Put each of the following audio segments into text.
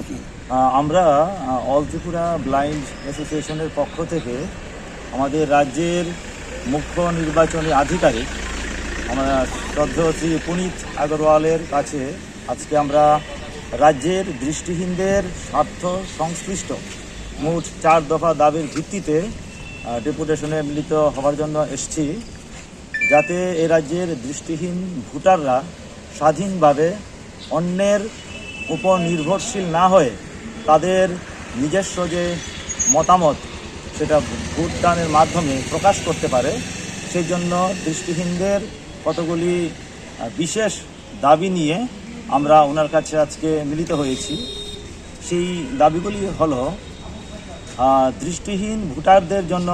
আপনার? আমরা all Tripura blind অ্যাসোসিয়েশনের পক্ষ থেকে আমাদের রাজ্যের মুখ্য নির্বাচনী আধিকারিক, আমরা শ্রদ্ধেয় শ্রী পুনিত আগরওয়ালের কাছে আজকে আমরা রাজ্যের দৃষ্টিহীনদের স্বার্থ সংশ্লিষ্ট মোট চার দফা দাবির ভিত্তিতে ডেপুটেশনে মিলিত হওয়ার জন্য এসেছি, যাতে এ রাজ্যের দৃষ্টিহীন ভোটাররা স্বাধীনভাবে অন্যের উপর নির্ভরশীল না হয়ে তাদের নিজস্ব যে মতামত সেটা ভোটদানের মাধ্যমে প্রকাশ করতে পারে, সেই জন্য দৃষ্টিহীনদের কতগুলি বিশেষ দাবি নিয়ে আমরা ওনার কাছে আজকে মিলিত হয়েছি। সেই দাবিগুলি হলো দৃষ্টিহীন ভোটারদের জন্য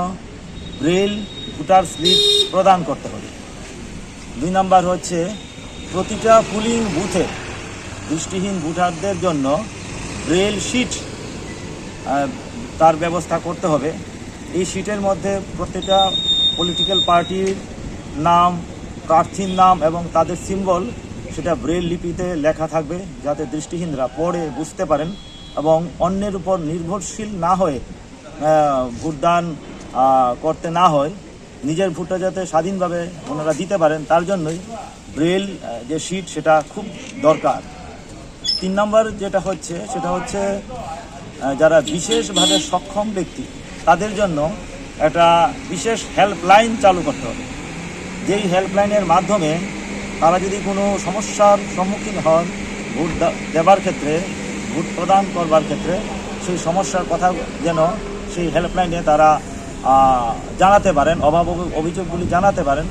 ব্রেল ভোটার স্লিপ প্রদান করতে হবে। দুই নাম্বার হচ্ছে, প্রতিটা পুলিং বুথে দৃষ্টিহীন ভোটারদের জন্য ব্রেল শিট তার ব্যবস্থা করতে হবে। এই শিটের মধ্যে প্রত্যেকটা পলিটিক্যাল পার্টির নাম, প্রার্থীর নাম এবং তাদের সিম্বল সেটা ব্রেল লিপিতে লেখা থাকবে যাতে দৃষ্টিহীনরা পড়ে, বুঝতে পারেন এবং অন্যের উপর নির্ভরশীল না হয়ে ভোটদান করতে না হয়। নিজের ভোটটা যাতে স্বাধীনভাবে ওনারা দিতে পারেন, তার জন্যই ব্রেল যে শিট, সেটা খুব দরকার। তিন নম্বর যেটা হচ্ছে, সেটা হচ্ছে যারা বিশেষভাবে সক্ষম ব্যক্তি, তাদের জন্য একটা বিশেষ হেল্পলাইন চালু করতে হবে। যেই হেল্পলাইনের মাধ্যমে তারা যদি কোনো সমস্যার সম্মুখীন হন, ভোট দেবার ক্ষেত্রে, ভোট প্রদান করবার ক্ষেত্রে, সেই সমস্যার কথা যেন সেই হেল্পলাইনে তারা জানাতে পারেন অভাব অভিযোগগুলি জানাতে পারেন